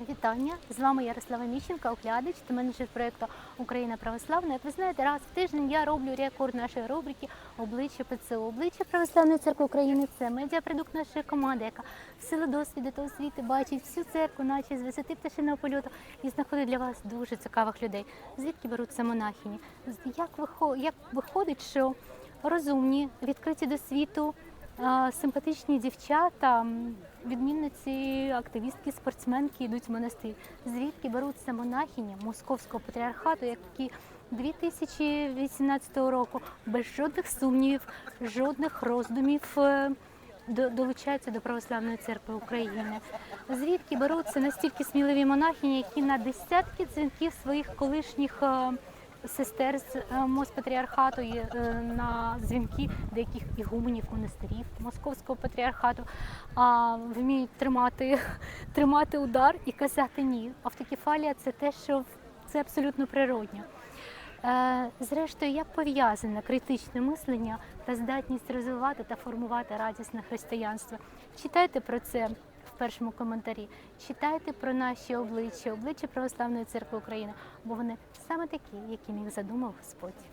Вітання! З вами Ярослава Міщенка, оглядач та менеджер проєкту Україна православна. Як ви знаєте, раз в тиждень я роблю рекорд нашої рубрики Обличчя ПЦУ. Обличчя Православної церкви України це медіапродукт нашої команди, яка в силу досвіду та освіти бачить всю церкву, наче з висоти пташиного польоту, і знаходить для вас дуже цікавих людей. Звідки беруться монахині? Як вихо- як виходить, що розумні, відкриті до світу, симпатичні дівчата, відмінниці, активістки, спортсменки йдуть в монастир. Звідки беруться монахині московського патріархату, які 2018 року без жодних сумнівів, жодних роздумів е, до- долучаються до православної церкви України. Звідки беруться настільки сміливі монахині, які на десятки дзвінків своїх колишніх е, сестер з е, Моспатріархату і е, на дзвінки деяких ігуменів монастирів московського патріархату а, вміють тримати, тримати удар і казати ні. Автокефалія це те, що це абсолютно природньо. Е, Зрештою, як пов'язане критичне мислення та здатність розвивати та формувати радісне християнство? Читайте про це першому коментарі. Читайте про наші обличчя, обличчя Православної церкви України, бо вони саме такі, які міг задумав Господь.